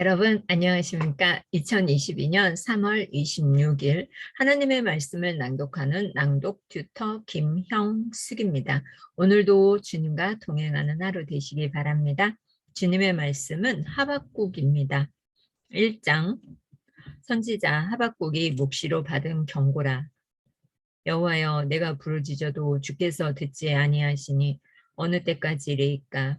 여러분 안녕하십니까? 2022년 3월 26일 하나님의 말씀을 낭독하는 낭독 튜터 김형숙입니다. 오늘도 주님과 동행하는 하루 되시기 바랍니다. 주님의 말씀은 하박국입니다. 1장 선지자 하박국이 묵시로 받은 경고라 여호와여 내가 부르짖어도 주께서 듣지 아니하시니 어느 때까지리이까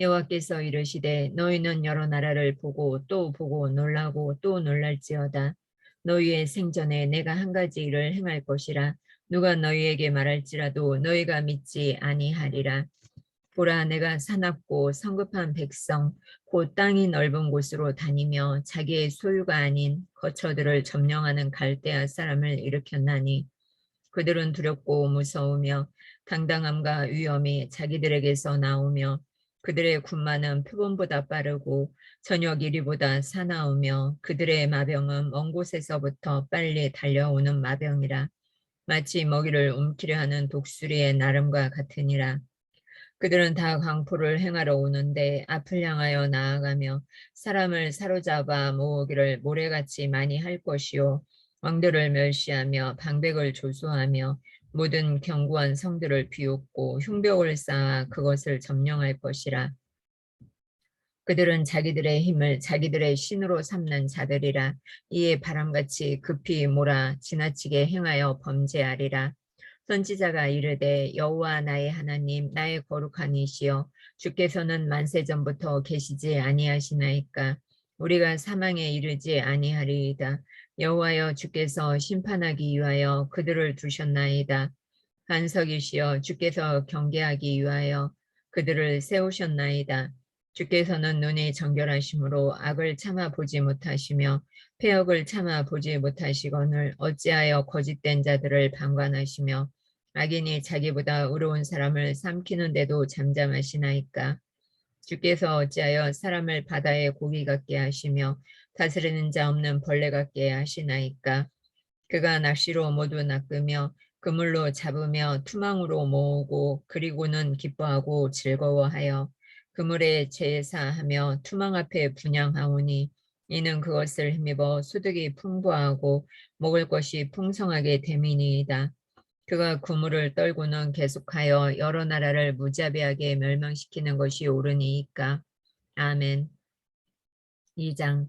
여호와께서 이르시되 너희는 여러 나라를 보고 또 보고 놀라고 또 놀랄지어다. 너희의 생전에 내가 한 가지 일을 행할 것이라 누가 너희에게 말할지라도 너희가 믿지 아니하리라. 보라 내가 사납고 성급한 백성 곧 땅이 넓은 곳으로 다니며 자기의 소유가 아닌 거처들을 점령하는 갈대아 사람을 일으켰나니 그들은 두렵고 무서우며 당당함과 위엄이 자기들에게서 나오며 그들의 군마는 표범보다 빠르고 저녁 이리보다 사나우며 그들의 마병은 먼 곳에서부터 빨리 달려오는 마병이라 마치 먹이를 움키려 하는 독수리의 나름과 같으니라. 그들은 다 강포를 행하러 오는데 앞을 향하여 나아가며 사람을 사로잡아 모으기를 모래같이 많이 할 것이요 왕들을 멸시하며 방백을 조소하며 모든 견고한 성들을 비웃고 흉벽을 쌓아 그것을 점령할 것이라. 그들은 자기들의 힘을 자기들의 신으로 삼는 자들이라 이에 바람같이 급히 몰아 지나치게 행하여 범죄하리라. 선지자가 이르되 여호와 나의 하나님 나의 거룩한 이시여 주께서는 만세 전부터 계시지 아니하시나이까 우리가 사망에 이르지 아니하리이다. 여호와여 주께서 심판하기 위하여 그들을 두셨나이다. 반석이시여 주께서 경계하기 위하여 그들을 세우셨나이다. 주께서는 눈이 정결하심으로 악을 참아 보지 못하시며 폐역을 참아 보지 못하시거늘 어찌하여 거짓된 자들을 방관하시며 악인이 자기보다 의로운 사람을 삼키는데도 잠잠하시나이까. 주께서 어찌하여 사람을 바다의 고기 같게 하시며 다스리는 자 없는 벌레 같게 하시나이까. 그가 낚시로 모두 낚으며 그물로 잡으며 투망으로 모으고 그리고는 기뻐하고 즐거워하여 그물에 제사하며 투망 앞에 분양하오니 이는 그것을 힘입어 소득이 풍부하고 먹을 것이 풍성하게 됨이니이다. 그가 그물을 떨고는 계속하여 여러 나라를 무자비하게 멸망시키는 것이 옳으니이까. 아멘. 2장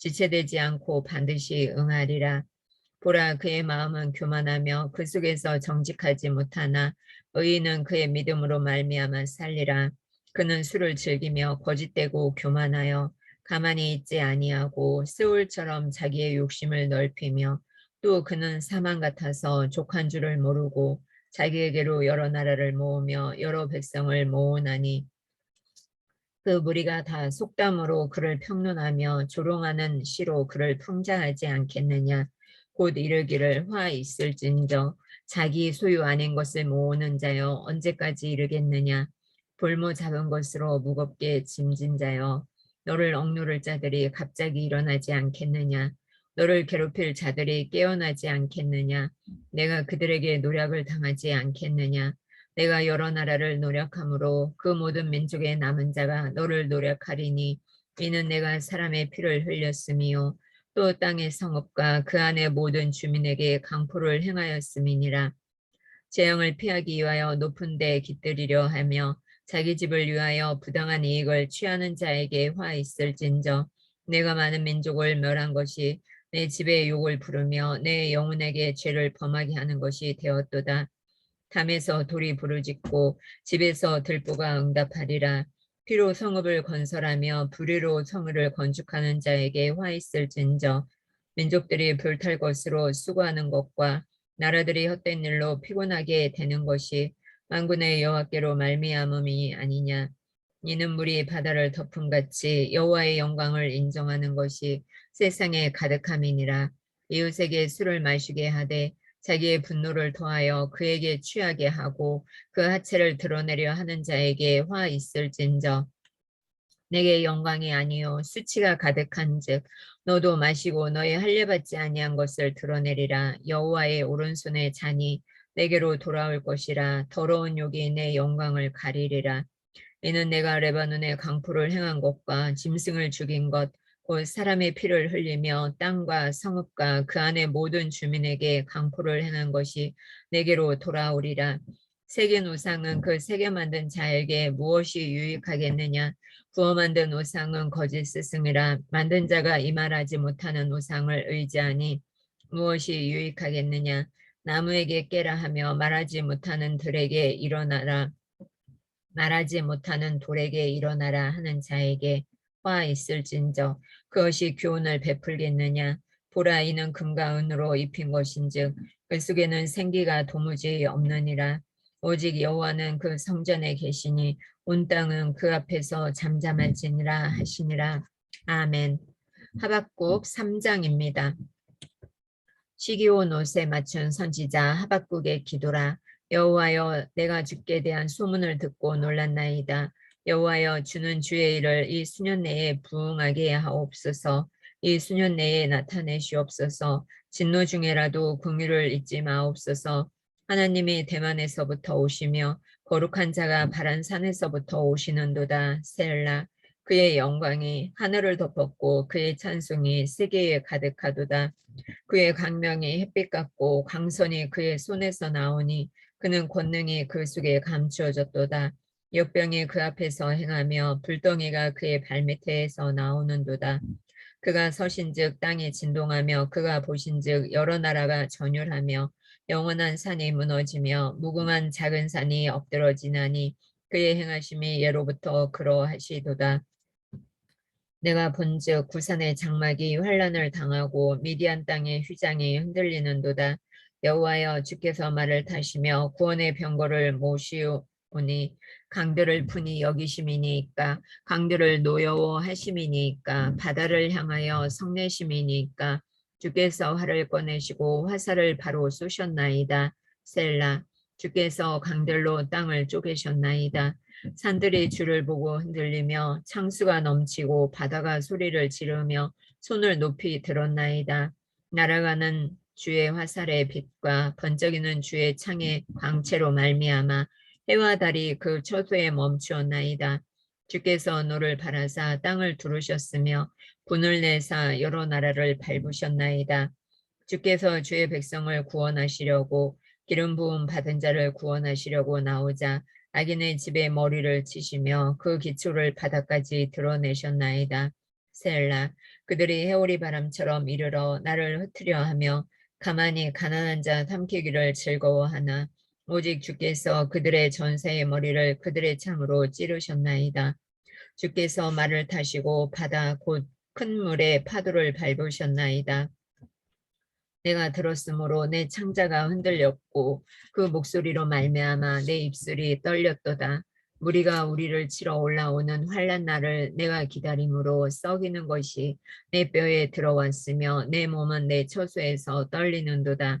지체되지 않고 반드시 응하리라. 보라 그의 마음은 교만하며 그 속에서 정직하지 못하나 의인은 그의 믿음으로 말미암아 살리라. 그는 술을 즐기며 거짓되고 교만하여 가만히 있지 아니하고 스울처럼 자기의 욕심을 넓히며 또 그는 사망 같아서 족한 줄을 모르고 자기에게로 여러 나라를 모으며 여러 백성을 모으나니 그 무리가 다 속담으로 그를 평론하며 조롱하는 시로 그를 풍자하지 않겠느냐. 곧 이르기를 화 있을진저 자기 소유 아닌 것을 모으는 자여 언제까지 이르겠느냐. 볼모 잡은 것으로 무겁게 짐진 자여 너를 억누를 자들이 갑자기 일어나지 않겠느냐. 너를 괴롭힐 자들이 깨어나지 않겠느냐. 내가 그들에게 노력을 당하지 않겠느냐 내가 여러 나라를 노력함으로 그 모든 민족의 남은 자가 너를 노력하리니 이는 내가 사람의 피를 흘렸음이요 또 땅의 성읍과 그 안의 모든 주민에게 강포를 행하였음이니라 재앙을 피하기 위하여 높은 데에 깃들이려 하며 자기 집을 위하여 부당한 이익을 취하는 자에게 화 있을진저 내가 많은 민족을 멸한 것이 내 집에 욕을 부르며 내 영혼에게 죄를 범하게 하는 것이 되었도다. 담에서 돌이 부르짖고 집에서 들보가 응답하리라. 피로 성읍을 건설하며 불의로 성을 건축하는 자에게 화 있을 진저. 민족들이 불탈 것으로 수고하는 것과 나라들이 헛된 일로 피곤하게 되는 것이 만군의 여호와께로 말미암음이 아니냐. 이는 물이 바다를 덮음같이 여호와의 영광을 인정하는 것이 세상에 가득함이니라. 이웃에게 술을 마시게 하되 자기의 분노를 더하여 그에게 취하게 하고 그 하체를 드러내려 하는 자에게 화 있을진저. 내게 영광이 아니요 수치가 가득한즉 너도 마시고 너의 할례받지 아니한 것을 드러내리라. 여호와의 오른손에 잔이 내게로 돌아올 것이라. 더러운 욕이 내 영광을 가리리라. 이는 내가 레바논의 강포를 행한 것과 짐승을 죽인 것 곧 사람의 피를 흘리며 땅과 성읍과 그 안의 모든 주민에게 강포를 행한 것이 내게로 돌아오리라. 세계 우상은 그 세계 만든 자에게 무엇이 유익하겠느냐? 부어 만든 우상은 거짓 스승이라. 만든 자가 이 말하지 못하는 우상을 의지하니 무엇이 유익하겠느냐? 나무에게 깨라 하며 말하지 못하는 들에게 일어나라. 말하지 못하는 돌에게 일어나라 하는 자에게 화 있을진저 그것이 교훈을 베풀겠느냐? 보라 이는 금과 은으로 입힌 것인즉 그 속에는 생기가 도무지 없느니라. 오직 여호와는 그 성전에 계시니 온 땅은 그 앞에서 잠잠할지니라 하시니라. 아멘. 하박국 3장입니다. 시기온 옷에 맞춘 선지자 하박국의 기도라. 여호와여 내가 주께 대한 소문을 듣고 놀랐나이다 여호와여 주는 주의 일을 이 수년 내에 부응하게 하옵소서. 이 수년 내에 나타내시옵소서. 진노 중에라도 궁유를 잊지 마옵소서. 하나님이 대만에서부터 오시며 거룩한 자가 바란 산에서부터 오시는도다. 셀라 그의 영광이 하늘을 덮었고 그의 찬송이 세계에 가득하도다. 그의 강명이 햇빛 같고 강선이 그의 손에서 나오니 그는 권능이 그 속에 감추어졌도다 역병이 그 앞에서 행하며 불덩이가 그의 발밑에서 나오는도다 그가 서신즉 땅이 진동하며 그가 보신즉 여러 나라가 전율하며 영원한 산이 무너지며 무궁한 작은 산이 엎드러지나니 그의 행하심이 예로부터 그러하시도다. 내가 본즉 구산의 장막이 환란을 당하고 미디안 땅의 휘장이 흔들리는도다. 여호와여 주께서 말을 타시며 구원의 병거를 모시오니 강들을 푸니 여기심이니까 강들을 노여워하심이니까 바다를 향하여 성내심이니까 주께서 활을 꺼내시고 화살을 바로 쏘셨나이다. 셀라 주께서 강들로 땅을 쪼개셨나이다. 산들이 주를 보고 흔들리며 창수가 넘치고 바다가 소리를 지르며 손을 높이 들었나이다. 날아가는 주의 화살의 빛과 번쩍이는 주의 창의 광채로 말미암아 해와 달이 그 처소에 멈추었나이다. 주께서 너를 바라사 땅을 두르셨으며 분을 내사 여러 나라를 밟으셨나이다. 주께서 주의 백성을 구원하시려고 기름 부음 받은 자를 구원하시려고 나오자 악인의 집에 머리를 치시며 그 기초를 바닥까지 드러내셨나이다. 셀라 그들이 해오리 바람처럼 이르러 나를 흩으려 하며 가만히 가난한 자 삼키기를 즐거워하나 오직 주께서 그들의 전세의 머리를 그들의 창으로 찌르셨나이다. 주께서 말을 타시고 바다 곧 큰 물에 파도를 밟으셨나이다. 내가 들었으므로 내 창자가 흔들렸고 그 목소리로 말미암아 내 입술이 떨렸도다. 무리가 우리를 치러 올라오는 환란 날을 내가 기다림으로 썩이는 것이 내 뼈에 들어왔으며 내 몸은 내 처소에서 떨리는도다.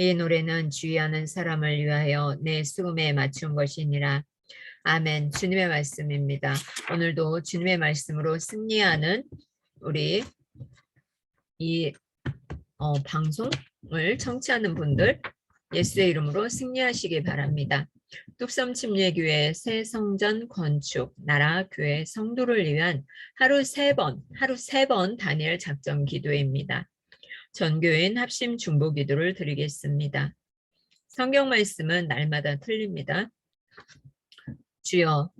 이 노래는 주의하는 사람을 위하여 내 수금에 맞춘 것이니라. 아멘. 주님의 말씀입니다. 오늘도 주님의 말씀으로 승리하는 우리 이 어, 방송을 청취하는 분들 예수의 이름으로 승리하시기 바랍니다. 뚝섬 침례교회 새 성전 건축 나라 교회 성도를 위한 하루 세 번, 하루 세 번 단일 작전 기도입니다. 전교인 합심 중보 기도를 드리겠습니다. 성경 말씀은 날마다 틀립니다. 주여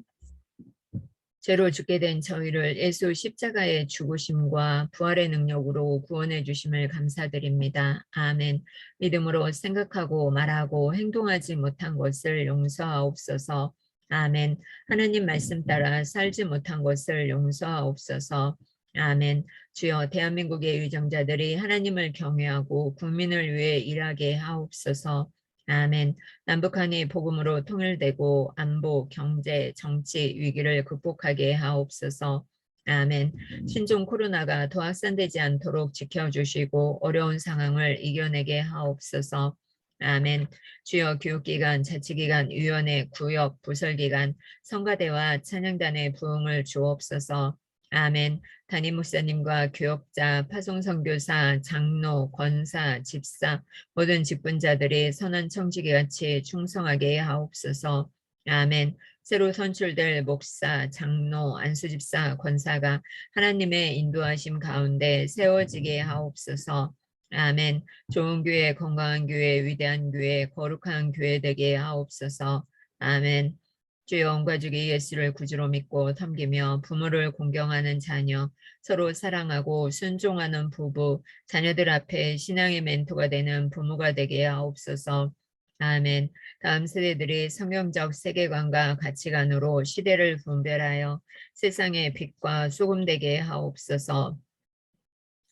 죄로 죽게 된 저희를 예수 십자가의 죽으심과 부활의 능력으로 구원해 주심을 감사드립니다. 아멘. 믿음으로 생각하고 말하고 행동하지 못한 것을 용서하옵소서. 아멘. 하나님 말씀 따라 살지 못한 것을 용서하옵소서. 아멘. 주여 대한민국의 유정자들이 하나님을 경외하고 국민을 위해 일하게 하옵소서. 아멘. 남북한이 복음으로 통일되고 안보, 경제, 정치 위기를 극복하게 하옵소서. 아멘. 신종 코로나가 더 확산되지 않도록 지켜주시고 어려운 상황을 이겨내게 하옵소서. 아멘. 주여 교육기관, 자치기관, 위원회, 구역, 부설기관, 성가대와 찬양단의 부흥을 주옵소서. 아멘. 담임 목사님과 교역자, 파송 선교사, 장로, 권사, 집사, 모든 직분자들이 선한 청지기 같이 충성하게 하옵소서. 아멘. 새로 선출될 목사, 장로, 안수집사, 권사가 하나님의 인도하심 가운데 세워지게 하옵소서. 아멘. 좋은 교회, 건강한 교회, 위대한 교회, 거룩한 교회 되게 하옵소서. 아멘. 주여 온 가족이 예수를 구주로 믿고 섬기며 부모를 공경하는 자녀, 서로 사랑하고 순종하는 부부, 자녀들 앞에 신앙의 멘토가 되는 부모가 되게 하옵소서. 아멘. 다음 세대들이 성경적 세계관과 가치관으로 시대를 분별하여 세상의 빛과 소금 되게 하옵소서.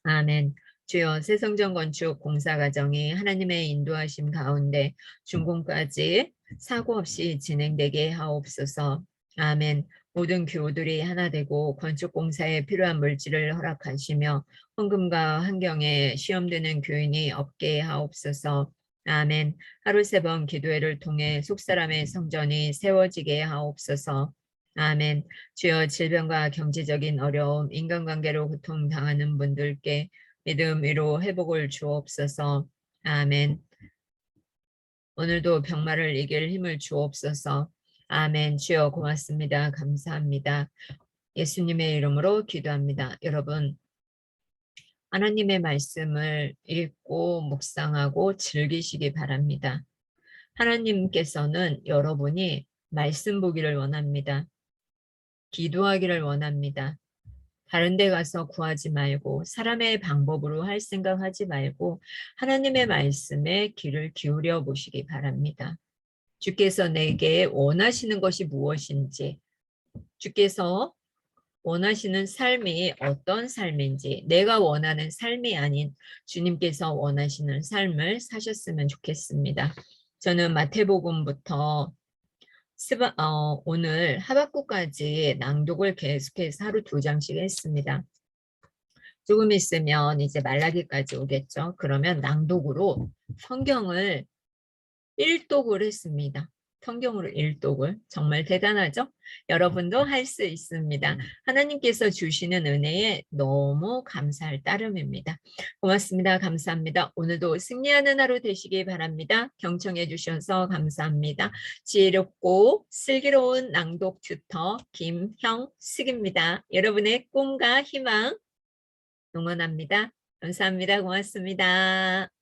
아멘. 주여 새성전 건축 공사 과정이 하나님의 인도하심 가운데 준공까지 사고 없이 진행되게 하옵소서. 아멘. 모든 교우들이 하나 되고 건축 공사에 필요한 물질을 허락하시며 헌금과 환경에 시험되는 교인이 없게 하옵소서. 아멘. 하루 세 번 기도회를 통해 속사람의 성전이 세워지게 하옵소서. 아멘. 주여 질병과 경제적인 어려움, 인간관계로 고통당하는 분들께 믿음 위로 회복을 주옵소서. 아멘. 오늘도 병마를 이길 힘을 주옵소서. 아멘. 주여 고맙습니다. 감사합니다. 예수님의 이름으로 기도합니다. 여러분, 하나님의 말씀을 읽고 묵상하고 즐기시기 바랍니다. 하나님께서는 여러분이 말씀 보기를 원합니다. 기도하기를 원합니다. 다른 데 가서 구하지 말고 사람의 방법으로 할 생각하지 말고 하나님의 말씀에 귀를 기울여 보시기 바랍니다. 주께서 내게 원하시는 것이 무엇인지 주께서 원하시는 삶이 어떤 삶인지 내가 원하는 삶이 아닌 주님께서 원하시는 삶을 사셨으면 좋겠습니다. 저는 마태복음부터 스바, 어, 오늘 하박구까지 낭독을 계속해서 하루 두 장씩 했습니다. 조금 있으면 이제 말라기까지 오겠죠. 그러면 낭독으로 성경을 1독을 했습니다. 성경으로 일독을 정말 대단하죠? 여러분도 할 수 있습니다. 하나님께서 주시는 은혜에 너무 감사할 따름입니다. 고맙습니다. 감사합니다. 오늘도 승리하는 하루 되시기 바랍니다. 경청해 주셔서 감사합니다. 지혜롭고 슬기로운 낭독 튜터 김형숙입니다. 여러분의 꿈과 희망 응원합니다. 감사합니다. 고맙습니다.